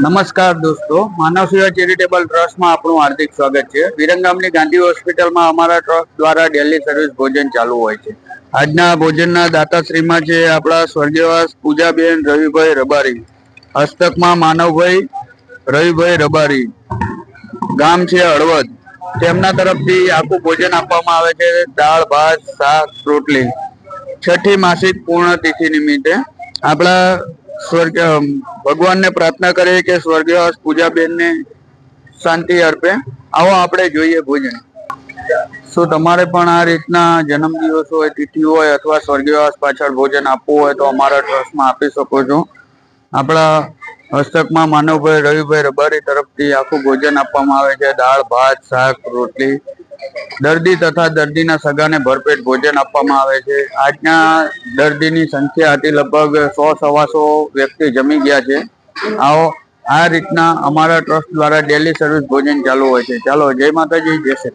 નમસ્કાર દોસ્તો. માનવ ચેરિટેબલ ટ્રસ્ટમાં આપણું હાર્દિક સ્વાગત છે. વિરંગામની ગાંધી હોસ્પિટલમાં અમારા ટ્રસ્ટ દ્વારા ડેલી સર્વિસ ભોજન ચાલુ હોય છે. આજના ભોજનના દાતાશ્રીમાં છે આપણા સ્વર્ગીયવાસ પૂજાબેન રવિભાઈ રબારી. હસ્તકમાં માનવભાઈ રવિભાઈ રબારી. ગામ છે હળવદ. તેમના તરફથી આખું ભોજન આપવામાં આવે છે. દાળ, ભાત, શાક, રોટલી. છઠ્ઠી માસિક પૂર્ણ તિથિ નિમિત્તે આપણા સ્વર્ગ ભગવાનને પ્રાર્થના કરીએ કે સ્વર્ગવાસ પૂજાબેનને શાંતિ અર્પે. આવો આપણે જોઈએ ભોજન. શું તમારે પણ આ રીતના જન્મદિવસ હોય, તિથિ હોય અથવા સ્વર્ગવાસ પાછળ ભોજન આપવું હોય તો અમારા ટ્રસ્ટમાં આપી શકો છો. આપણા હસ્તકમાં માનવભાઈ, રવિભાઈ રબારી તરફથી આખું ભોજન આપવામાં આવે છે. દાળ, ભાત, શાક, રોટલી દર્દી તથા દર્દીના સગાને ભરપેટ ભોજન આપવામાં આવે છે. આજના દર્દીની સંખ્યા હતી લગભગ સો સવાસો વ્યક્તિ જમી ગયા છે. આવો, આ રીતના અમારા ટ્રસ્ટ દ્વારા ડેલી સર્વિસ ભોજન ચાલુ હોય છે. ચાલો, જય માતાજી, જય શ્રી